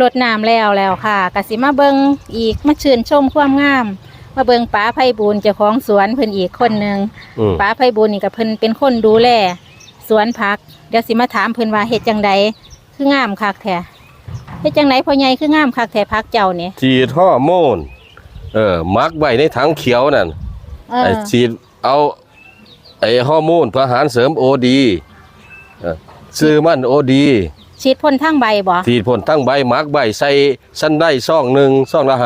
รดน้ำแล้วแล้วค่ะกสิมาเบิงอีกมาชื่นชมความงาม มาเบิงป้าไพบูลย์เจ้าของสวนเพิ่นอีกคนหนึ่งอืม ป้าไพบูลย์นี่ก็เพิ่นเป็นคนดูแลสวนผัก เดี๋ยวสิมาถามเพิ่นว่าเฮ็ดจังใดคืองามคักแท้เฮ็ดจังไดพ่อใหญ่คืองามคักแท้ผักเจ้านี่ฉีดฮอร์โมน เออมักไว้ในถังเขียวนั่นเอไอ้อฉีดเอา ไอ้ฮอร์โมนเพื่ออาหารเสริมโอดีซื้อมันโอดี ฉีดพ่นทางใบบ่ฉีดพ่นทั้งใบมักใบใส่สั้นได้ซ่องหนึ่งซ่องละ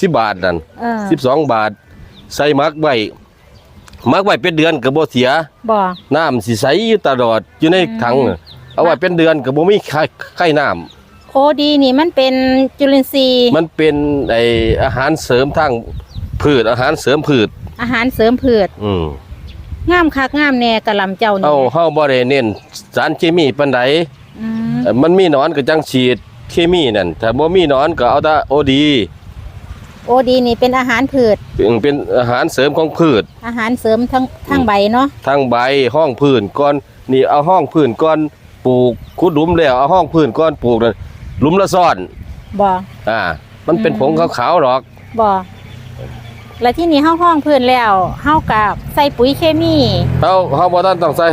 สิบบาทนั่นเออสิบสองบาท ใส่มักใบมักใบเป็นเดือนก็บ่เสียบ่น้ำสิใสอยู่ตลอดอยู่ในถังน่ะเอาไว้เป็นเดือนก็บ่มีไข้ไข้น้ำโอดีนี่มันเป็นจุลินทรีย์มันเป็นไออาหารเสริมทางพืชอาหารเสริมพืช อาหารเสริมพืช อืมงามคักงามแน่กะหลำเจ้านี่เอาเฮาบ่ได้เน้นสารเคมีปานใดอื มเอ่อมันมีหนอนก็จังฉีดเคมีนั่นถ้าบ่มีหนอนก็เอาแต่โอดีโอดีนี่เป็นอาหารพืช เป็นเป็นอาหารเสริมของพืช อาหารเสริมทั้งทั้งใบเนาะทั้งใบห้องพื้นก่อนนี่เอาห้องพื้นก่อนปลูกขุดหลุมแล้วเอาห้องพื้นก่อนปลูกนั่นหลุมละซ่อนบ่อ่า มันเป็นอืมผงขาวๆหรอกบ่แล้วที่นี่เฮาห้องพื้นแล้วเฮากับใส่ปุ๋ยเคมีเฮาเฮาบ่ทันต้องใส่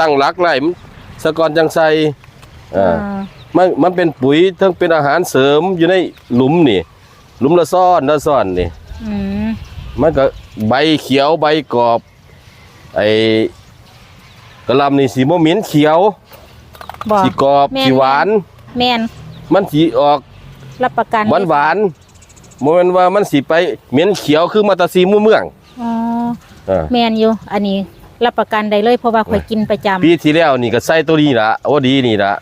ตั้งหลักไว้มันสะก่อนจังใส่ อ่าเออมันมันเป็นปุ๋ยทั้งเป็นอาหารเสริมอยู่ในหลุมนี่ หลุมละซ่อนละซ่อนนี่อืมมันก็ใบเขียวใบกรอบ ไอ้กระหลำนี่สีโมเหม็นเขียวบ่สีกรอบแม่นสีหวาน แม่นมันสีออกรับประกันหวานหวานโมเมนว่ามันสีไปเหม็นเขียวคือมาตาซีมือเมืองอ๋ออ่า แม่นอยู่ อันนี้รับประกันได้เลยเพราะว่าข่อยกินประจำปีที่แล้วนี่ก็ใส่ตัวนี้ละโอ้ดีนี่ละส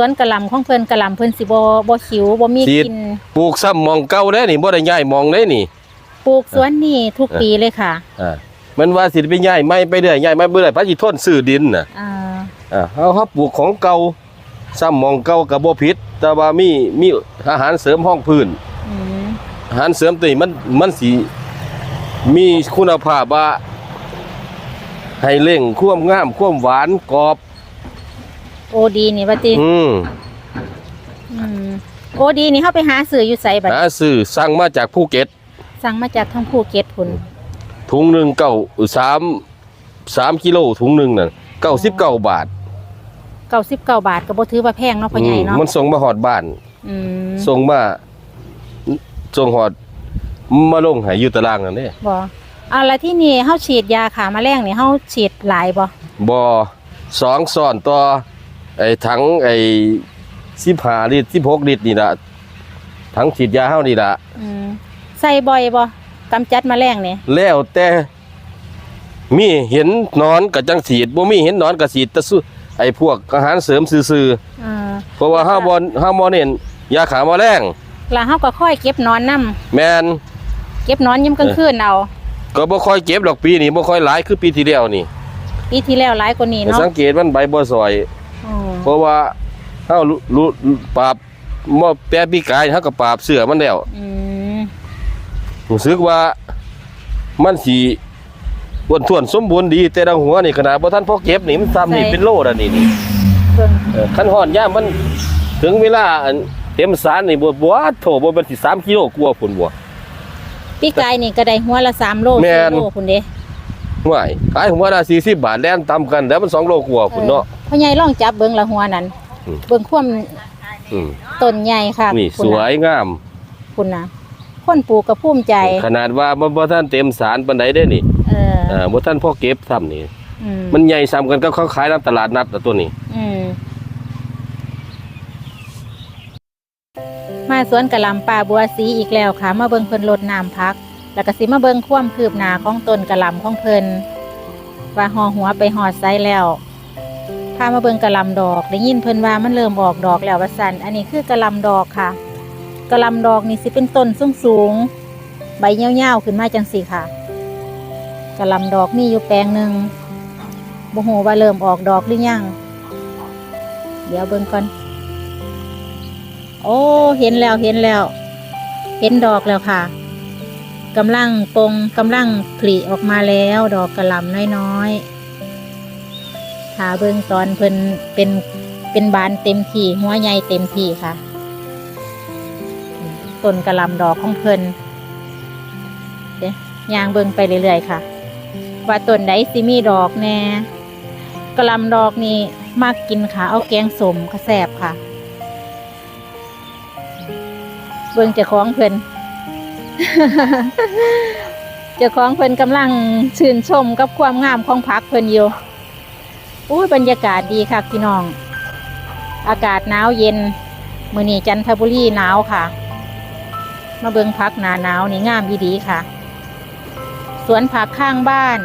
วนกะหล่ำของเพิ่นกะหล่ำเพิ่นสิบ่บ่ขิวบ่มีฉีดกลิน ปลูกซ้ำหมองเก่าได้นี่บ่ได้ย้ายหมองได้นี่ ปลูกสวนนี่ทุกปีเลยค่ะอ่ามันว่าสิไปย้ายไม่ไปเรื่อยย้ายไม่ไปเรื่อยพระสิทนซื้อดินน่ะอ่าอ่าเฮาเฮาปลูกของเก่าซ้ำหมองเก่าก็บ่ผิด แต่ว่ามีมีอาหารเสริมห้องพื้นอืมอาหารเสริมตัวนี้มันมันสิมีคุณภาพว่าให้เร่งความงามความหวานกรอบ โอดีนี่ว่าติอืมอืมโอดีนี่เฮาไปหาซื้ออยู่ไสบัดหาซื้อสั่งมาจากภูเก็ตสั่งมาจากทางภูเก็ตพุ่นถุงหนึ่งเก้าสามสามกิโลถุงหนึ่งน่ะเก้าสิบเก้าบาท99บาทก็บ่ถือว่าแพงเนาะพ่อใหญ่อืมเนาะมันส่งมาหอดบ้านอืมส่งมาส่งหอดมาลงให้อยู่ตารางนั่นเด้บ่เอาละที่นี่เฮาฉีดยาขาแมลงนี่เฮาฉีดหลายบ่บอสองซ้อนต่อ ไอ้ถังไอ้สิบห้าลิตรสิบหกลิตรนี่ละถังฉีดยาเฮานี่ละอืมใส่บ่อยบ่กำจัดแมลงนี่แล้วแต่มีเห็นหนอนกับจังสีดบ่มีเห็นหนอนกับสีดแต่สู้ไอ้พวกอาหารเสริมซื่ออ่าๆเพราะว่าห้าบอลห้าบอลเน้นยาขาแมลงแล้วเฮาก็ค่อยเก็บหนอนนํแมนเก็บหนอนยามกลางคืนเอาก็บ่ค่อยเก็บดอกปีนี้บ่ค่อยหลายคือปีที่แล้วนี่ปีที่แล้วหลายกว่านี้เนาะสังเกตมันใบบ่สวยอืม เพราะว่าเฮารู้รู้ปราบบ่แปรปีกายเฮาก็ปราบเสือมันแล้วอืมรู้สึกว่ามันสิอ้วนท้วนสมบูรณ์ดีแต่ละหัวนี่ขนาดบ่ทันพอเก็บนี่มันซ้ำนี่เป็นโลแล้วนี่นี่เบิ่งเออคันฮ้อนยามมันถึงเวลาอันเต็มสารนี่บ่บ่โถบ่เป็นสิ3กิโลกว่าพุ่นบ่ปีกายนี่ก็ได้หัวละ3โลแม่น4โลพุ่นเด้ ห่วยขายหัวละ40บาทแล่นต่ำกันแล้วมัน2โลกว่าพุ่นเนาะออพ่อใหญ่ลองจับเบิ่งละหัวนั้นอืมเบิ่งความอืมต้นใหญ่ค่ะนี่พุ่สน่ะวยงามคุณนะคนปลูกก็ภูมิใจ ขนาดว่ามันบ่ทันเต็มสารปานใดเด้นี่เออเออบ่ทันพอเก็บซ้ำนี่อืมมันใหญ่ซ้ำกันกับเขาขายตามตลาดนัดอะตัวนี้อืมมาสวนกะหล่ำป่าบัวสีอีกแล้วค่ะ มาเบิ่งเพิ่นรดน้ำพัก แล้วก็สิมาเบิ่งความคืบหน้าของต้นกระลำของเพิ่นว่าหอหัวไปหอดไซแล้วพามาเบิ่งกระลำดอก ได้ยินเพิ่นว่ามันเริ่มออกดอกแล้วว่าซั่นอันนี้คือกระลำดอกค่ะกระลำดอกนี่สิเป็นต้นสูงสูงๆใบยาวๆขึ้นมาจังสี่ค่ะกระลำดอกมีอยู่แปลงหนึ่งบ่ฮู้ว่าเริ่มออกดอกหรือยังเดี๋ยวเบิ่งก่อน โอ้ เห็นแล้วเห็นแล้ว เห็นดอกแล้วค่ะ กำลังปงกำลังผลิออกมาแล้วดอกกระหล่ำน้อยๆถาเบิ่งตอนเพิ่นเป็นเป็นบานเต็มที่หัวใหญ่เต็มที่ค่ะต้นกระหลำดอกของเพิ่นเด้ยยางเบิ่งไปเรื่อยๆค่ะ ว่าต้นใดสิมีดอกแน่กระหลำดอกนี่มากกินค่ะ เอาแกงสมกระแสบค่ะ เบิ่งเจ้าของเพิ่น เจ้าของเพิ่นกำลังชื่นชมกับความงามของพักเพิ่นอยู่อุ้ยบรรยากาศดีค่ะพี่น้อง อากาศหนาวเย็น มือนี้จันทบุรีหนาวค่ะ มาเบิงพักหนาหนาวนี่งามอีดีค่ะ สวนผักข้างบ้าน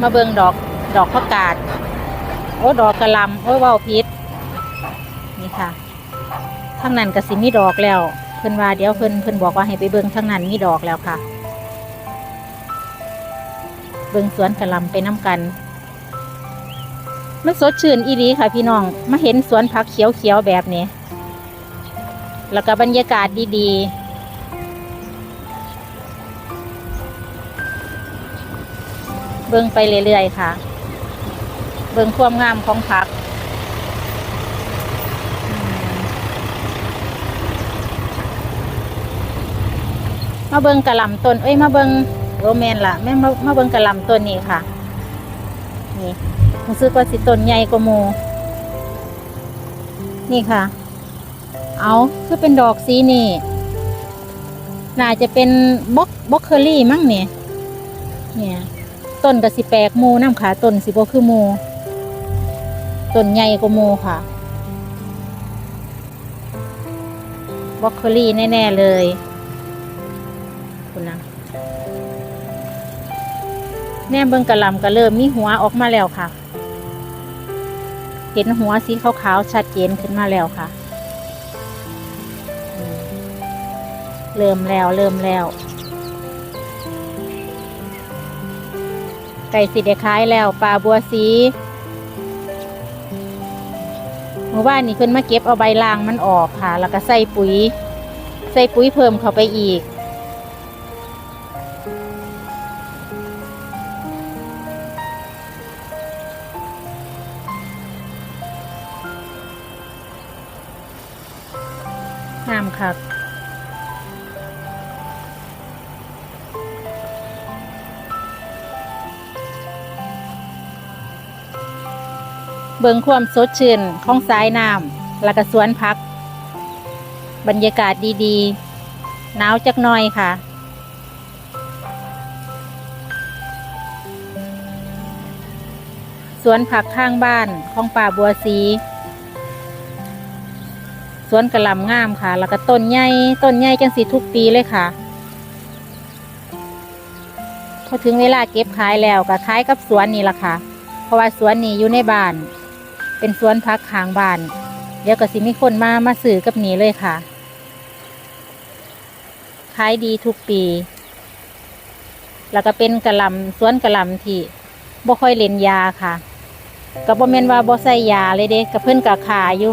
มาเบิงดอกดอกผักกาดโอ้ดอกกระลำโอ้เว้าพิษนี่ค่ะทางนั้นก็สิมีดอกแล้ว พิ่นว่าเดี๋ยวเพิ่นเพิ่นบอกว่าให้ไปเบิ่งทางนั้นมีดอกแล้วค่ะ เบิ่งสวนกระลำไปน้ำกันมันสดชื่นอีดีค่ะพี่น้องมาเห็นสวนผักเขียวๆแบบนี้ แล้วก็บรรยากาศดีๆเบิ่งไปเรื่อยๆค่ะ เบิ่งความงามของผัก มาเบิงกระหล่ำต้นเอ้ยมาเบิงโรแมนล่ะแม่มามาเบิงกระหล่ำต้นนี้ค่ะ นี่รู้สึกว่าสิต้นใหญ่กว่ามูนี่ค่ะ เอาคือเป็นดอกสีนี่น่าจะเป็นบ็อกบ็อกเคอรี่มั้งเนี่ยเนี่ยต้นก็สิแปลกมูน้ำขาต้นสิบคือมูต้นใหญ่กว่ามูค่ะบ็อกโคลี่แน่ ๆ เลย คุณนะแน่เบิ่งกระลำก็เริ่มมีหัวออกมาแล้วค่ะ เห็นหัวสีขาวๆชัดเจนขึ้นมาแล้วค่ะ เริ่มแล้วเริ่มแล้วไก่สีได้ายแล้วปลาบัวสีเมื่อวานนี้เพิ่นมาเก็บเอาใบลางมันออกค่ะ แล้วก็ใส่ปุ๋ย ใส่ปุ๋ยเพิ่มเข้าไปอีก งามคักเบิงความสดชื่นของสายน้ำแล้วก็สวนพัก บรรยากาศดีๆ หนาวจักหน่อยค่ะ สวนผักข้างบ้านของป่าบัวสี สวนกระลำงามค่ะ แล้วก็ต้นใหญ่ต้นใหญ่จังสีทุกปีเลยค่ะ พอถึงเวลาเก็บขายแล้วก็ขายกับสวนนี่ละค่ะ เพราะว่าสวนนี้อยู่ในบ้าน เป็นสวนพักข้างบ้าน เดี๋ยวก็สิมีคนมามาซื้อกับนี้เลยค่ะขายดีทุกปี แล้วก็เป็นกระลำสวนกระลำที่บ่ค่อยเล่นยาค่ะ ก็บ่แม่นว่าบ่ใส่ยาเลยเด้กับเพิ่นก็ขาอยู่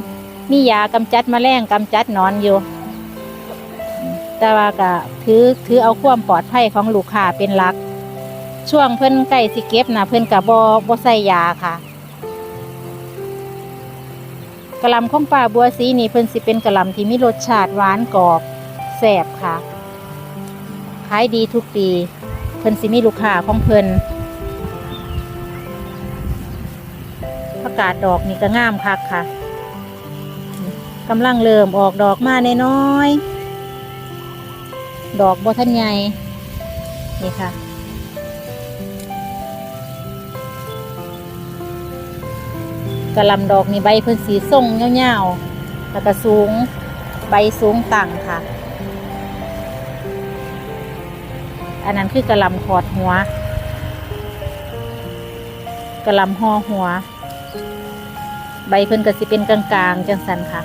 มียากำจัดแมลงกำจัดนอนอยู่ แต่ว่าก็ถือถือเอาความปลอดภัยของลูกค้าเป็นหลัก ช่วงเพิ่นใกล้สิเก็บนะเพิ่นก็บ่บ่ใส่ยาค่ะกะหล่ำของป่าบัวสีนี่เพิ่นสิเป็นกะหล่ำที่มีรสชาติหวานกรอบแซ่บค่ะขายดีทุกปี เพิ่นสิมีลูกค้าของเพิ่นประกาศดอกนี่ก็งามคักค่ะำลังเริ่มออกดอกมาน้อย ดอกบ่ทันใหญ่นี่ค่ะ กระลำดอกนี่ใบเพิ่นสีส้มเงาวๆแล้วก็สูงใบสูงต่างค่ะ อันนั้นคือกระลำขอดหัว กระลำห่อหัว ใบเพิ่นก็สิเป็นกลางๆ จังสันค่ะ